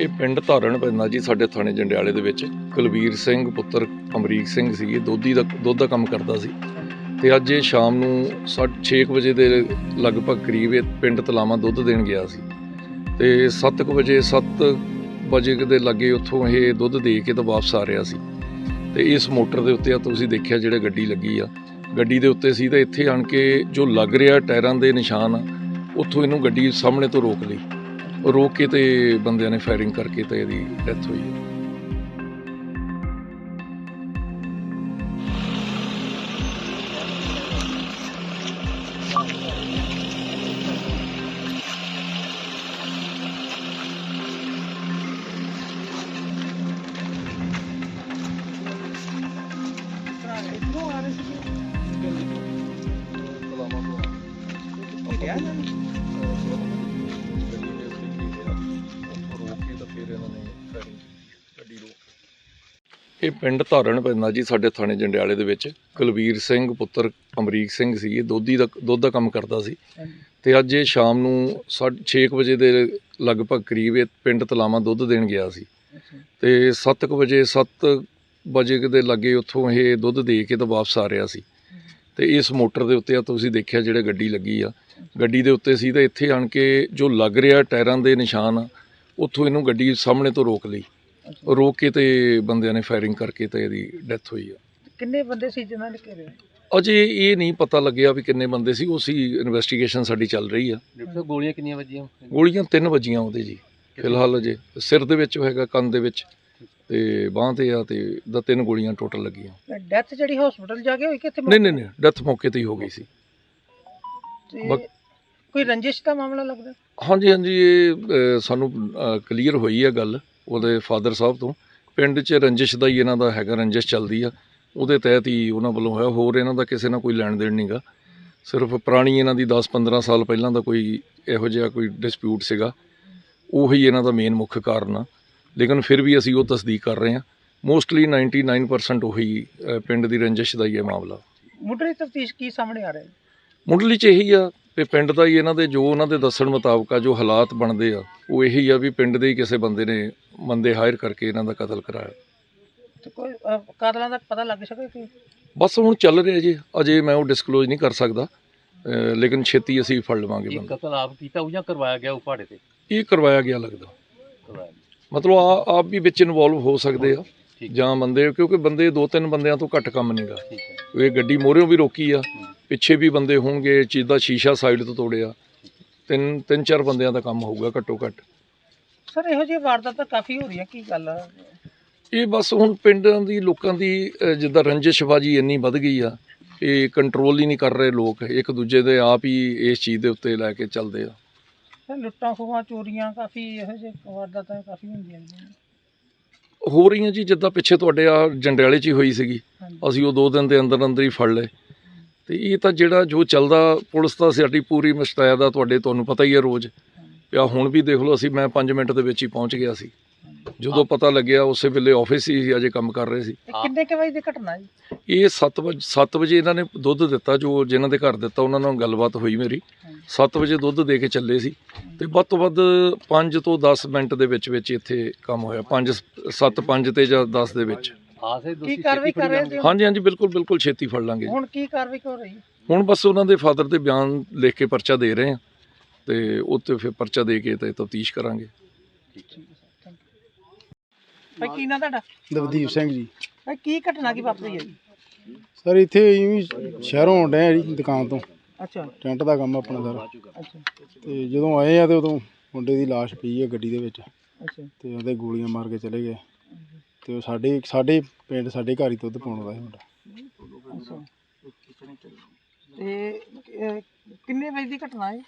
ਇਹ ਪਿੰਡ ਧਾਰਨ ਪੈਂਦਾ ਜੀ ਸਾਡੇ ਥਾਣੇ ਜੰਡਿਆਲੇ ਦੇ ਵਿੱਚ। ਕੁਲਵੀਰ ਸਿੰਘ ਪੁੱਤਰ ਅਮਰੀਕ ਸਿੰਘ ਸੀ ਇਹ ਦੋਧੀ ਦਾ ਦੁੱਧ ਦਾ ਕੰਮ ਕਰਦਾ ਸੀ। ਤੇ ਅੱਜ ਇਹ ਸ਼ਾਮ ਨੂੰ 6:30 ਵਜੇ ਦੇ ਲਗਭਗ ਕਰੀਬ ਇਹ ਪਿੰਡ ਤਲਾਵਾ ਦੁੱਧ ਦੇਣ ਗਿਆ ਸੀ। ਤੇ 7:00 ਵਜੇ 7 ਵਜੇ ਦੇ ਲੱਗੇ ਉੱਥੋਂ ਇਹ ਦੁੱਧ ਦੇ ਕੇ ਤਾਂ ਵਾਪਸ ਆ ਰਿਹਾ ਸੀ। ਤੇ ਇਸ ਮੋਟਰ ਦੇ ਉੱਤੇ ਆ ਤੁਸੀਂ ਦੇਖਿਆ ਜਿਹੜੇ ਗੱਡੀ ਲੱਗੀ ਆ। ਗੱਡੀ ਦੇ ਉੱਤੇ ਸੀ ਤਾਂ ਇੱਥੇ ਆਣ ਕੇ ਜੋ ਲੱਗ ਰਿਹਾ ਟਾਇਰਾਂ ਦੇ ਨਿਸ਼ਾਨ ਆ, ਉੱਥੋਂ ਇਹਨੂੰ ਗੱਡੀ ਸਾਹਮਣੇ ਤੋਂ ਰੋਕ ਲਈ। ਰੋਕ ਕੇ ਤੇ ਬੰਦਿਆਂ ਨੇ ਫਾਇਰਿੰਗ ਕਰਕੇ ਤੇ ਇਹਦੀ ਡੈਥ ਹੋਈ ਇਹ ਪਿੰਡ ਧਾਰਨ ਪੈਂਦਾ ਜੀ ਸਾਡੇ ਥਾਣੇ ਜੰਡਿਆਲੇ ਦੇ ਵਿੱਚ। ਕੁਲਵੀਰ ਸਿੰਘ ਪੁੱਤਰ ਅਮਰੀਕ ਸਿੰਘ ਸੀ ਇਹ ਦੋਧੀ ਦਾ ਦੁੱਧ ਦਾ ਕੰਮ ਕਰਦਾ ਸੀ। ਤੇ ਅੱਜ ਇਹ ਸ਼ਾਮ ਨੂੰ 6:30 ਵਜੇ ਦੇ ਲਗਭਗ ਕਰੀਬ ਇਹ ਪਿੰਡ ਤਲਾਵਾ ਦੁੱਧ ਦੇਣ ਗਿਆ ਸੀ। ਤੇ 7:00 ਵਜੇ 7 ਵਜੇ ਦੇ ਲੱਗੇ ਉੱਥੋਂ ਇਹ ਦੁੱਧ ਦੇ ਕੇ ਤਾਂ ਵਾਪਸ ਆ ਰਿਹਾ ਸੀ। ਤੇ ਇਸ ਮੋਟਰ ਦੇ ਉੱਤੇ ਆ ਤੁਸੀਂ ਦੇਖਿਆ ਜਿਹੜੇ ਗੱਡੀ ਲੱਗੀ ਆ। ਗੱਡੀ ਦੇ ਉੱਤੇ ਸੀ ਤਾਂ ਇੱਥੇ ਆਣ ਕੇ ਜੋ ਲੱਗ ਰਿਹਾ ਟਾਇਰਾਂ ਦੇ ਨਿਸ਼ਾਨ ਆ ਉੱਥੋਂ ਇਹਨੂੰ ਗੱਡੀ ਸਾਹਮਣੇ ਤੋਂ ਰੋਕ ਲਈ। ਰੋਕ ਕੇ ਤੇ ਬੰਦਿਆਂ ਨੇ ਫਾਇਰਿੰਗ ਕਰਕੇ ਤੇ ਇਹਦੀ ਡੈਥ ਹੋਈ ਆ। ਕਿੰਨੇ ਬੰਦੇ ਸੀ ਜਿਨ੍ਹਾਂ ਨੇ ਘੇਰਿਆ ਅਜੇ ਇਹ ਨਹੀਂ ਪਤਾ ਲੱਗਿਆ ਵੀ ਕਿੰਨੇ ਬੰਦੇ ਸੀ ਉਸੀ ਇਨਵੈਸਟੀਗੇਸ਼ਨ ਸਾਡੀ ਚੱਲ ਰਹੀ ਆ। ਗੋਲੀਆਂ ਕਿੰਨੀਆਂ ਵੱਜੀਆਂ? ਗੋਲੀਆਂ ਤਿੰਨ ਵੱਜੀਆਂ ਉਹਦੇ ਜੀ ਫਿਲਹਾਲ ਅਜੇ। ਸਿਰ ਦੇ ਵਿੱਚ ਹੈਗਾ ਕੰਨ ਦੇ ਵਿੱਚ ਤੇ ਬਾਂਹ ਤੇ ਆ ਤੇ ਦਾ ਤਿੰਨ ਗੋਲੀਆਂ ਟੋਟਲ ਲੱਗੀਆਂ। ਡੈਥ ਜਿਹੜੀ ਹਸਪੀਟਲ ਜਾ ਕੇ ਹੋਈ ਕਿ ਇੱਥੇ ਨਹੀਂ ਨਹੀਂ ਨਹੀਂ ਡੈਥ ਮੌਕੇ ਤੇ ਹੀ ਹੋ ਗਈ ਸੀ। ਕੋਈ ਰੰਜਿਸ਼ ਦਾ ਮਾਮਲਾ ਲੱਗਦਾ? ਹਾਂਜੀ ਹਾਂਜੀ ਇਹ ਸਾਨੂੰ ਕਲੀਅਰ ਹੋਈ ਹੈ ਗੱਲ। ਉਹਦੇ ਫਾਦਰ ਸਾਹਿਬ ਤੋਂ। ਪਿੰਡ 'ਚ ਰੰਜਿਸ਼ ਦਾ ਹੀ ਇਹਨਾਂ ਦਾ ਹੈਗਾ ਰੰਜਿਸ਼ ਚੱਲਦੀ ਆ। ਉਹਦੇ ਤਹਿਤ ਹੀ ਉਹਨਾਂ ਵੱਲੋਂ ਹੋਇਆ। ਹੋਰ ਇਹਨਾਂ ਦਾ ਕਿਸੇ ਨਾਲ ਕੋਈ ਲੈਣ ਦੇਣ ਨਹੀਂਗਾ ਸਿਰਫ ਪੁਰਾਣੀ ਇਹਨਾਂ ਦੀ 10-15 ਸਾਲ ਪਹਿਲਾਂ ਦਾ ਕੋਈ ਇਹੋ ਜਿਹਾ ਕੋਈ ਡਿਸਪਿਊਟ ਸੀਗਾ। ਉਹੀ ਇਹਨਾਂ ਦਾ ਮੇਨ ਮੁੱਖ ਕਾਰਨ ਆ। ਲੇਕਿਨ ਫਿਰ ਵੀ ਅਸੀਂ ਉਹ ਤਸਦੀਕ ਕਰ ਰਹੇ ਹਾਂ ਮੋਸਟਲੀ 99% ਉਹੀ ਪਿੰਡ ਦੀ ਰੰਜਿਸ਼ ਦਾ ਹੀ ਇਹ ਮਾਮਲਾ। ਮੁੱਢਲੀ ਤਫਤੀਸ਼ ਕੀ ਸਾਹਮਣੇ ਆ ਰਿਹਾ ਹੈ? ਮੁੱਢਲੀ ਚ ਇਹੀ ਆ ਤੇ ਪਿੰਡ ਦਾ ਹੀ ਇਹਨਾਂ ਦੇ ਜੋ ਉਹਨਾਂ ਦੇ ਦੱਸਣ ਮੁਤਾਬਕ ਆ ਜੋ ਹਾਲਾਤ ਬਣਦੇ ਆ ਉਹ ਇਹੀ ਆ ਵੀ ਪਿੰਡ ਦੇ ਹੀ ਕਿਸੇ ਬੰਦੇ ਨੇ ਬੰਦੇ ਹਾਇਰ ਕਰਕੇ ਇਹਨਾਂ ਦਾ ਕਤਲ ਕਰਾਇਆ। ਤੇ ਕੋਈ ਅਹ, ਕਾਤਲਾਂ ਦਾ ਪਤਾ ਲੱਗ ਸਕੇ ਕਿ ਬਸ ਹੁਣ ਚੱਲ ਰਿਹਾ ਜੀ ਅਜੇ ਮੈਂ ਉਹ ਡਿਸਕਲੋਜ਼ ਨਹੀਂ ਕਰ ਸਕਦਾ ਅਹ ਲੇਕਿਨ ਛੇਤੀ ਅਸੀਂ ਫੜ ਲਵਾਂਗੇ ਇਹ ਬੰਦਾ। ਕਤਲ ਆਪ ਕੀਤਾ ਉਹ ਜਾਂ ਕਰਵਾਇਆ ਗਿਆ ਉਹ ਪਹਾੜੇ ਤੇ? ਇਹ ਕਰਵਾਇਆ ਗਿਆ ਲੱਗਦਾ। ਕਰਵਾਇਆ ਮਤਲਬ ਆ ਆਪ ਵੀ ਵਿੱਚ ਇਨਵੋਲਵ ਹੋ ਸਕਦੇ ਆ ਠੀਕ ਜਾਂ ਬੰਦੇ ਕਿਉਂਕਿ ਬੰਦੇ ਦੋ ਤਿੰਨ ਬੰਦਿਆਂ ਤੋਂ ਘੱਟ ਕੰਮ ਨਹੀਂਗਾ ਠੀਕ ਹੈ। ਇਹ ਗੱਡੀ ਮੋਹਰਿਓਂ ਵੀ ਰੋਕੀ ਆ ਪਿੱਛੇ ਵੀ ਬੰਦੇ ਹੋਣਗੇ ਚੀਜ਼ ਦਾ ਸ਼ੀਸ਼ਾ ਸਾਈਡ ਤੋਂ ਤੋੜਿਆ। ਤਿੰਨ ਤਿੰਨ ਚਾਰ ਬੰਦਿਆਂ ਦਾ ਕੰਮ ਹੋਊਗਾ ਘੱਟੋ ਘੱਟ। ਸਰ ਇਹੋ ਜਿਹੀ ਵਾਰਦਾਤਾਂ ਕਾਫੀ ਹੋ ਰਹੀਆਂ ਕੀ ਗੱਲ? ਇਹ ਬਸ ਹੁਣ ਪਿੰਡਾਂ ਦੀ ਲੋਕਾਂ ਦੀ ਜਿੱਦਾਂ ਰੰਜਿਸ਼ਬਾਜੀ ਇੰਨੀ ਵੱਧ ਗਈ ਆ ਇਹ ਕੰਟਰੋਲ ਹੀ ਨਹੀਂ ਕਰ ਰਹੇ ਲੋਕ। ਇੱਕ ਦੂਜੇ ਦੇ ਆਪ ਹੀ ਇਸ ਚੀਜ਼ ਦੇ ਉੱਤੇ ਲੈ ਕੇ ਚੱਲਦੇ ਆ। ਲੁੱਟਾਂ ਖੋਹਾਂ ਚੋਰੀਆਂ ਕਾਫੀ ਇਹੋ ਜਿਹੇ ਵਾਰਦਾਤਾਂ ਕਾਫੀ ਹੁੰਦੀਆਂ ਨੇ। ਹੋ ਰਹੀਆਂ ਜੀ ਜਿੱਦਾਂ ਪਿੱਛੇ ਤੁਹਾਡੇ ਆ ਜੰਡਿਆਲੇ 'ਚ ਹੀ ਹੋਈ ਸੀਗੀ। ਅਸੀਂ ਉਹ ਦੋ ਦਿਨ ਦੇ ਅੰਦਰ ਅੰਦਰ ਹੀ ਫੜ ਲਏ। ਤੇ ਇਹ ਤਾਂ ਜਿਹੜਾ ਜੋ ਚੱਲਦਾ ਪੁਲਿਸ ਤਾਂ ਸਾਡੀ ਪੂਰੀ ਮੁਸ਼ਤੈਦ ਆ ਤੁਹਾਡੇ ਤੁਹਾਨੂੰ ਪਤਾ ਹੀ ਹੈ ਰੋਜ਼। ਪਿਆ ਹੁਣ ਵੀ ਦੇਖ ਲਓ ਅਸੀਂ ਮੈਂ 5 ਮਿੰਟ ਦੇ ਵਿੱਚ ਹੀ ਪਹੁੰਚ ਗਿਆ ਸੀ। ਜਦੋਂ ਪਤਾ ਲੱਗਿਆ ਉਸੇ ਵੇਲੇ ਆਫਿਸ ਹੀ ਅਜੇ ਕੰਮ ਕਰ ਰਹੇ ਸੀ। ਕਿੰਨੇ ਕੁ ਵਜੇ ਦੀ ਘਟਨਾ ਜੀ? ਇਹ 7 ਵਜੇ 7 ਵਜੇ ਇਹਨਾਂ ਨੇ ਦੁੱਧ ਦਿੱਤਾ ਜੋ ਜਿਨ੍ਹਾਂ ਦੇ ਘਰ ਦਿੱਤਾ ਉਹਨਾਂ ਨਾਲ ਗੱਲਬਾਤ ਹੋਈ ਮੇਰੀ। 7 ਵਜੇ ਦੁੱਧ ਦੇ ਕੇ ਚੱਲੇ ਸੀ। ਤੇ ਵੱਧ ਤੋਂ ਵੱਧ 5 ਤੋਂ 10 ਮਿੰਟ ਦੇ ਵਿੱਚ ਵਿੱਚ ਇੱਥੇ ਕੰਮ ਹੋਇਆ 5 7 5 ਤੇ ਜਾਂ 10 ਦੇ ਵਿੱਚ। ਆਸੇ ਕੀ ਕਾਰਵਾਈ ਕਰ ਰਹੇ ਜੀ ਹਾਂਜੀ ਹਾਂਜੀ ਬਿਲਕੁਲ ਬਿਲਕੁਲ ਛੇਤੀ ਫੜ ਲਾਂਗੇ ਹੁਣ ਕੀ ਕਾਰਵਾਈ ਹੋ ਰਹੀ ਹੈ? ਹੁਣ ਬਸ ਉਹਨਾਂ ਦੇ ਫਾਦਰ ਦੇ ਬਿਆਨ ਲਿਖ ਕੇ ਪਰਚਾ ਦੇ ਰਹੇ ਆ ਤੇ ਉੱਤੇ ਫਿਰ ਪਰਚਾ ਦੇ ਕੇ ਤੇ ਤਫਤੀਸ਼ ਕਰਾਂਗੇ। ਭਾਈ ਕੀ ਨਾਂ ਤੁਹਾਡਾ? ਦਵਦੀਪ ਸਿੰਘ ਜੀ। ਭਾਈ ਕੀ ਘਟਨਾ ਕੀ ਵਾਪਰੀ ਹੈ ਜੀ? ਸਰ ਇੱਥੇ ਇਵੇਂ ਸ਼ਹਿਰੋਂ ਆਉਂਦੇ ਆ ਜੀ ਦੁਕਾਨ ਤੋਂ। ਅੱਛਾ। ਟੈਂਟ ਦਾ ਕੰਮ ਆਪਣਾ ਸਾਰਾ। ਅੱਛਾ। ਤੇ ਜਦੋਂ ਆਏ ਆ ਤੇ ਉਦੋਂ ਮੁੰਡੇ ਦੀ ਲਾਸ਼ ਪਈ ਹੈ ਗੱਡੀ ਦੇ ਵਿੱਚ। ਅੱਛਾ। ਤੇ ਉਹਦੇ ਗੋਲੀਆਂ ਮਾਰ ਕੇ ਚਲੇ ਗਏ। ਤੇ ਉਹ ਸਾਡੇ ਸਾਡੇ ਪਿੰਡ ਸਾਡੇ ਘਰ ਹੀ ਦੁੱਧ ਪਾਉਣ ਦਾ ਸੀ ਮੁੰਡਾ। ਅੱਛਾ। ਤੇ ਇਹ ਕਿੰਨੇ ਵਜੇ ਦੀ ਘਟਨਾ ਹੈ?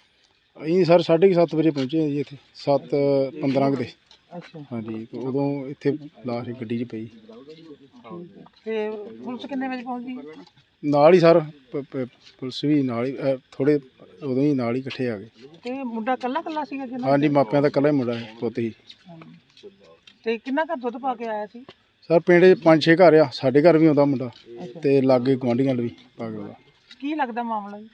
ਅਸੀਂ ਸਰ 7:30 ਵਜੇ ਪਹੁੰਚੇ ਜੀ ਇੱਥੇ 7:15 ਦੇ। ਅੱਛਾ। ਹਾਂਜੀ ਤੇ ਉਦੋਂ ਇੱਥੇ ਲਾਸ਼ ਗੱਡੀ 'ਚ ਪਈ। ਤੇ ਪੁਲਿਸ ਕਿੰਨੇ ਵਜੇ ਪਹੁੰਚਦੀ? ਨਾਲ ਹੀ ਸਰ ਪ- ਪ- ਪੁਲਿਸ ਵੀ ਨਾਲ ਹੀ ਥੋੜੇ ਉਦੋਂ ਹੀ ਨਾਲ ਹੀ ਇਕੱਠੇ ਆ ਗਏ। ਤੇ ਮੁੰਡਾ ਕੱਲਾ ਕੱਲਾ ਸੀਗਾ ਹਾਂਜੀ ਮਾਪਿਆਂ ਦਾ ਇਕੱਲਾ ਹੀ ਮੁੰਡਾ ਹੈ, ਪੁੱਤ ਹੀ। ਤੇ ਕਿੰਨਾ ਘਰ ਦੁੱਧ ਪਾ ਕੇ ਆਇਆ ਸੀ? ਸਰ ਪਿੰਡ 'ਚ ਪੰਜ ਛੇ ਘਰ ਆ ਸਾਡੇ ਘਰ ਵੀ ਆਉਂਦਾ ਮੁੰਡਾ ਤੇ ਲਾਗੇ ਗੁਆਂਢੀਆਂ ਨਾਲ ਵੀ ਪਾ ਕੇ ਆਉਂਦਾ। ਕੀ ਲੱਗਦਾ ਮਾਮਲਾ ਜੀ?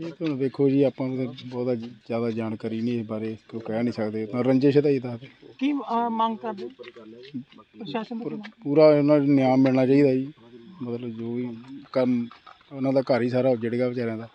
ਇਹ ਤਾਂ ਹੁਣ ਵੇਖੋ ਜੀ ਆਪਾਂ ਨੂੰ ਤਾਂ ਬਹੁਤਾ ਜ਼ਿਆਦਾ ਜਾਣਕਾਰੀ ਨਹੀਂ ਇਸ ਬਾਰੇ ਕੋਈ ਕਹਿ ਨਹੀਂ ਸਕਦੇ। ਤਾਂ ਰੰਜਿਸ਼ ਦਾ ਹੀ ਦੱਸਦੇ ਕੀ ਅਹ, ਮੰਗ ਕਰਦੇ? ਪ੍ਰਸ਼ਾਸਨ ਤੋਂ ਕੀ ਮੰਗ? ਪੂਰਾ ਉਹਨਾਂ ਨੂੰ ਨਿਆਂ ਮਿਲਣਾ ਚਾਹੀਦਾ ਜੀ। ਮਤਲਬ ਜੋ ਵੀ ਕਰਨ ਉਹਨਾਂ ਦਾ ਘਰ ਹੀ ਸਾਰਾ ਉੱਜੜ ਗਿਆ ਵਿਚਾਰਿਆਂ ਦਾ।